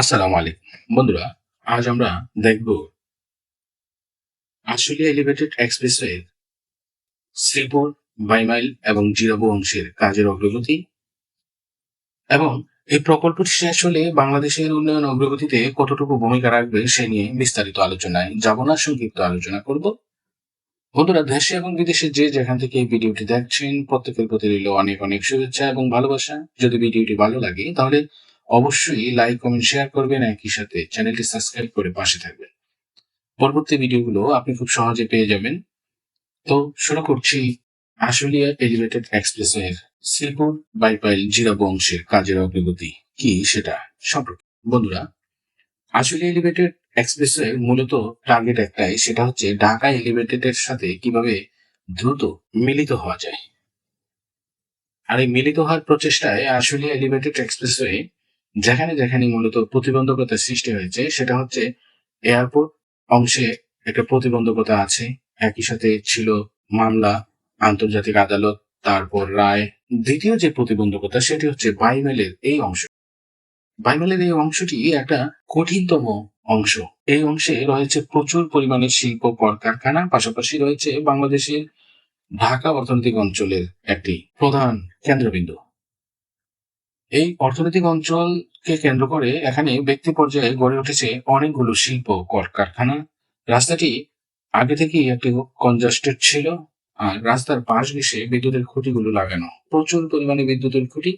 আসসালামু আলাইকুম। বন্ধুরা, আজ আমরা দেখব আশুলিয়া এলিভেটেড এক্সপ্রেসওয়ে শ্রীপুর, বাইমাইল এবং জিরাবু অংশের কাজের অগ্রগতি এবং এই প্রকল্পটি শেষ হলে বাংলাদেশের উন্নয়ন অগ্রগতিতে কতটুকু ভূমিকা রাখবে সে নিয়ে বিস্তারিত আলোচনায় যাব না, সংক্ষিপ্ত আলোচনা করব। বন্ধুরা, দেশে এবং বিদেশে যে যেখান থেকে এই ভিডিওটি দেখছেন, প্রত্যেকের প্রতি রইল অনেক অনেক শুভেচ্ছা এবং ভালোবাসা। যদি ভিডিওটি ভালো লাগে, তাহলে অবশ্যই লাইক কমেন্ট শেয়ার করবেন একই সাথে চ্যানেলটি সাবস্ক্রাইব করে পাশে থাকবেন। পরবর্তী ভিডিওগুলো আপনি খুব সহজে পেয়ে যাবেন। তো শুরু করছি আশুলিয়া এলিভেটেড এক্সপ্রেসওয়ের শ্রীপুর বাইপাইল জিরাবো অংশের কাজের অগ্রগতি কি সেটা সম্পর্কে। বন্ধুরা, আশুলিয়া এলিভেটেড এক্সপ্রেসওয়ে মূলত টার্গেট একটাই, সেটা হচ্ছে ঢাকা এলিভেটেড এর সাথে কীভাবে দ্রুত মিলিত হওয়া যায়। আর এই মিলিত হওয়ার প্রচেষ্টায় আশুলিয়া এলিভেটেড এক্সপ্রেসওয়ে যেখানে যেখানে মূলত প্রতিবন্ধকতা সৃষ্টি হয়েছে, সেটা হচ্ছে এয়ারপোর্ট অংশে একটা প্রতিবন্ধকতা আছে। একই সাথে ছিল মামলা, আন্তর্জাতিক আদালত, তারপর রায়। দ্বিতীয় যে প্রতিবন্ধকতা, সেটি হচ্ছে বাইমেলের এই অংশ। বাইমেলের এই অংশটি একটা কঠিনতম অংশ। এই অংশে রয়েছে প্রচুর পরিমাণে শিল্প, কলকারখানা, পাশাপাশি রয়েছে বাংলাদেশের ঢাকা অর্থনৈতিক অঞ্চলের একটি প্রধান কেন্দ্রবিন্দু। এই অর্থনৈতিক অঞ্চলকে কেন্দ্র করে এখানে ব্যক্তি পর্যায়ে গড়ে উঠেছে অনেকগুলো শিল্প, কলকারখানা। রাস্তাটি আগে থেকেই একটি কনজাস্টেড ছিল আর রাস্তার পাশ ঘেসে বিদ্যুতের খুঁটিগুলো লাগানো, প্রচুর পরিমাণে বিদ্যুতের খুঁটি।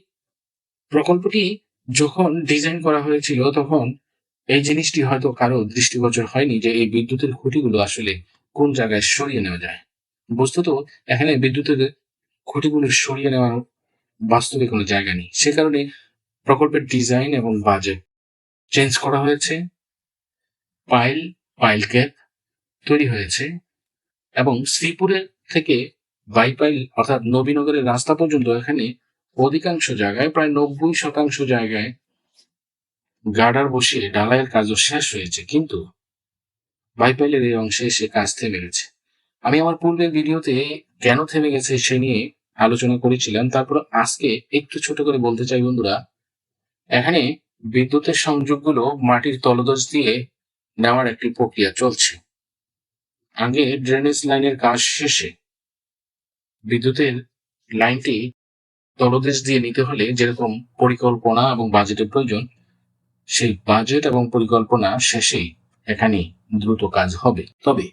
প্রকল্পটি যখন ডিজাইন করা হয়েছিল তখন এই জিনিসটি হয়তো কারও দৃষ্টিগোচর হয়নি যে এই বিদ্যুতের খুঁটিগুলো আসলে কোন জায়গায় সরিয়ে নেওয়া যায়। বস্তুত এখানে বিদ্যুতের খুঁটিগুলো সরিয়ে নেওয়ার বাস্তবে কোনো জায়গা নেই। সে কারণে প্রকল্পের ডিজাইন এবং বাজেট চেঞ্জ করা হয়েছে, পাইল পাইল ক্যাপ তৈরি হয়েছে এবং শ্রীপুরের থেকে বাইপাইল অর্থাৎ নবীনগরের রাস্তা পর্যন্ত এখানে অধিকাংশ জায়গায় প্রায় নব্বই শতাংশ জায়গায় গার্ডার বসিয়ে ডালাইয়ের কাজও শেষ হয়েছে। কিন্তু বাইপাইলের এই অংশে এসে কাজ থেমে গেছে। আমি আমার পূর্বের ভিডিওতে কেন থেমে গেছে সে নিয়ে আলোচনা করেছিলাম। তারপর আজকে একটু ছোট করে বলতে চাই বন্ধুরা, এখানে বিদ্যুতের সংযোগগুলো মাটির তলদশ দিয়ে নেওয়ার একটি প্রক্রিয়া চলছে। আগে ড্রেনেজ লাইনের কাজ শেষে বিদ্যুতের লাইনটি তলদেশ দিয়ে নিতে হলে যেরকম পরিকল্পনা এবং বাজেটের প্রয়োজন, সেই বাজেট এবং পরিকল্পনা শেষেই এখানে দ্রুত কাজ হবে। তবে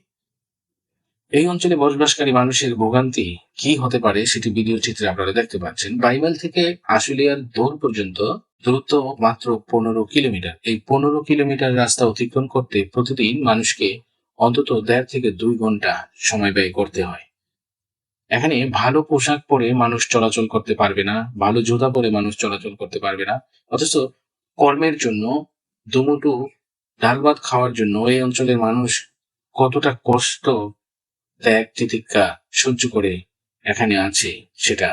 এই অঞ্চলে বসবাসকারী মানুষের ভোগান্তি কি হতে পারে সেটি ভিডিও চিত্রে আপনারা দেখতে পাচ্ছেন। বাইবেল থেকে আশুলিয়ার দৌড় পর্যন্ত দূরত্ব মাত্র পনেরো কিলোমিটার। এই পনেরো কিলোমিটার রাস্তা অতিক্রম করতে প্রতিদিন মানুষকে অন্তত দেড় থেকে দুই ঘণ্টা সময় ব্যয় করতে হয়। এখানে ভালো পোশাক পরে মানুষ চলাচল করতে পারবে না, ভালো জুতা পরে মানুষ চলাচল করতে পারবে না। অথচ কর্মের জন্য দুমুটু ডাল ভাত খাওয়ার জন্য এই অঞ্চলের মানুষ কতটা কষ্ট ত্যাগ তিতিক্ষা সহ্য করে এখানে আছে সেটা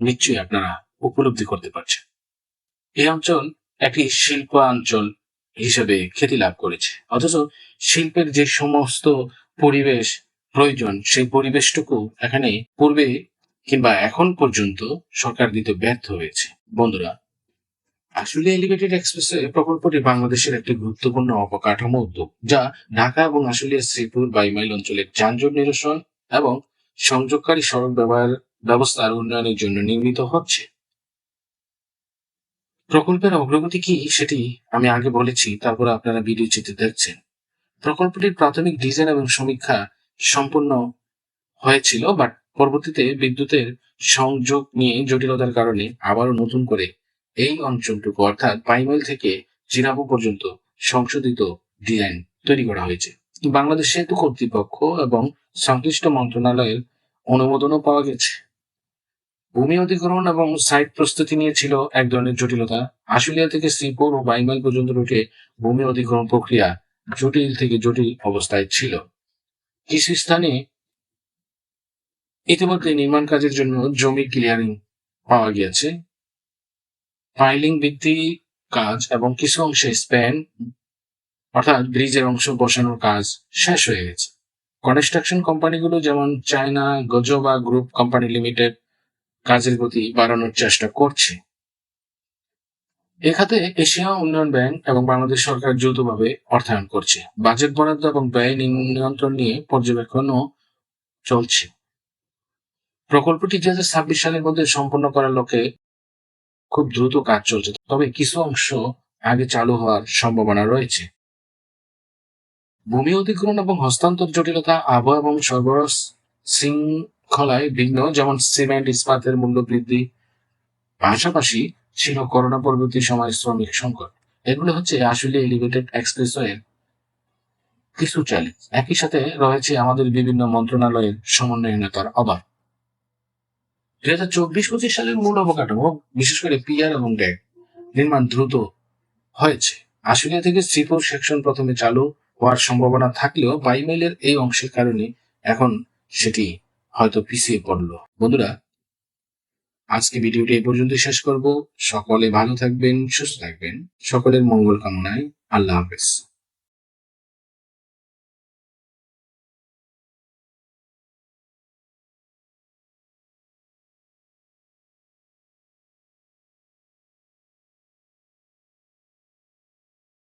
নিশ্চয়ই আপনারা উপলব্ধি করতে পারছেন। এই অঞ্চল একটি শিল্পাঞ্চল হিসেবে খ্যাতি লাভ করেছে। অথচ শিল্পের যে সমস্ত পরিবেশ প্রয়োজন, সেই পরিবেশটুকু এখানে পূর্বে কিংবা এখন পর্যন্ত সরকার দিতে ব্যর্থ হয়েছে। বন্ধুরা আসলে এলিভেটেড এক্সপ্রেসওয়ে প্রকল্পটি বাংলাদেশের একটি গুরুত্বপূর্ণ অবকাঠামো উদ্যোগ, যা ঢাকা এবং আশুলিয়া, শ্রীপুর বাইমাইল অঞ্চলের যানজট নিরসন এবং সংযোগকারী সড়ক ব্যবহার ব্যবস্থার উন্নয়নের জন্য নির্মিত হচ্ছে। প্রকল্পের অগ্রগতি কি সেটি আমি আগে বলেছি, তারপরে আপনারা ভিডিও চিত্রে দেখছেন। প্রকল্পটির প্রাথমিক ডিজাইন এবং সমীক্ষা সম্পূর্ণ হয়েছিল, বাট পরবর্তীতে বিদ্যুতের সংযোগ নিয়ে জটিলতার কারণে আবারও নতুন করে এই অঞ্চলটুকু, অর্থাৎ পাইমাইল থেকে জিরাবো পর্যন্ত সংশোধিত ডিজাইন তৈরি করা হয়েছে। বাংলাদেশ সেতু কর্তৃপক্ষ এবং সংশ্লিষ্ট মন্ত্রণালয়ের অনুমোদনও পাওয়া গেছে। ভূমি অধিগ্রহণ এবং সাইট প্রস্তুতি নিয়ে ছিল এক ধরনের জটিলতা। আশুলিয়া থেকে শ্রীপুর ও বাইমাইল পর্যন্ত রুটে ভূমি অধিগ্রহণ প্রক্রিয়া জটিল থেকে জটিল অবস্থায় ছিল। কিছু স্থানে ইতিমধ্যে নির্মাণ কাজের জন্য জমি ক্লিয়ারিং পাওয়া গিয়েছে। ফাইলিং ভিত্তি কাজ এবং কিছু অংশে স্প্যান অর্থাৎ ব্রিজের অংশ বসানোর কাজ শেষ হয়ে গেছে। কনস্ট্রাকশন কোম্পানিগুলো যেমন China Gezhouba group company limited কাজের গতি বাড়ানোর চেষ্টা করছে। এ খাতে এশিয়া উন্নয়ন ব্যাংক এবং বাংলাদেশ সরকার যৌথভাবে অর্থায়ন করছে। বাজেট বরাদ্দ এবং ব্যয় নিয়ন্ত্রণ নিয়ে পর্যবেক্ষণও চলছে। প্রকল্পটি দুই হাজার ছাব্বিশ সালের মধ্যে সম্পন্ন করার লক্ষ্যে খুব দ্রুত কাজ চলছে। তবে কিছু অংশ আগে চালু হওয়ার সম্ভাবনা রয়েছে। ভূমি অধিগ্রহণ এবং হস্তান্তর জটিলতা, আবহাওয়া এবং সরবরাহ শৃঙ্খলায় ভিন্ন, যেমন সিমেন্ট, ইস্পাতের মূল্য বৃদ্ধি, পাশাপাশি ছিল করোনা পরবর্তী সময় শ্রমিক সংকট। এগুলো হচ্ছে আসলে এলিভেটেড এক্সপ্রেসওয়ের কিছু চ্যালেঞ্জ একই সাথে রয়েছে আমাদের বিভিন্ন মন্ত্রণালয়ের সমন্বয়হীনতার অভাব। দুই হাজার চব্বিশ পঁচিশ সালের মূল অবকাঠামো, বিশেষ করে পিআর এবং ড্যাগ, নির্মাণ দ্রুত হয়েছে। আশুলিয়া থেকে শ্রীপুর সেকশন প্রথমে চালু হওয়ার সম্ভাবনা থাকলেও বাইমেলের এই অংশের কারণে এখন সেটি হয়তো পিছিয়ে পড়ল। বন্ধুরা, আজকে ভিডিওটি এই পর্যন্ত শেষ করব। সকলে ভালো থাকবেন, সুস্থ থাকবেন। সকলের মঙ্গল কামনায় আল্লাহ হাফেজ।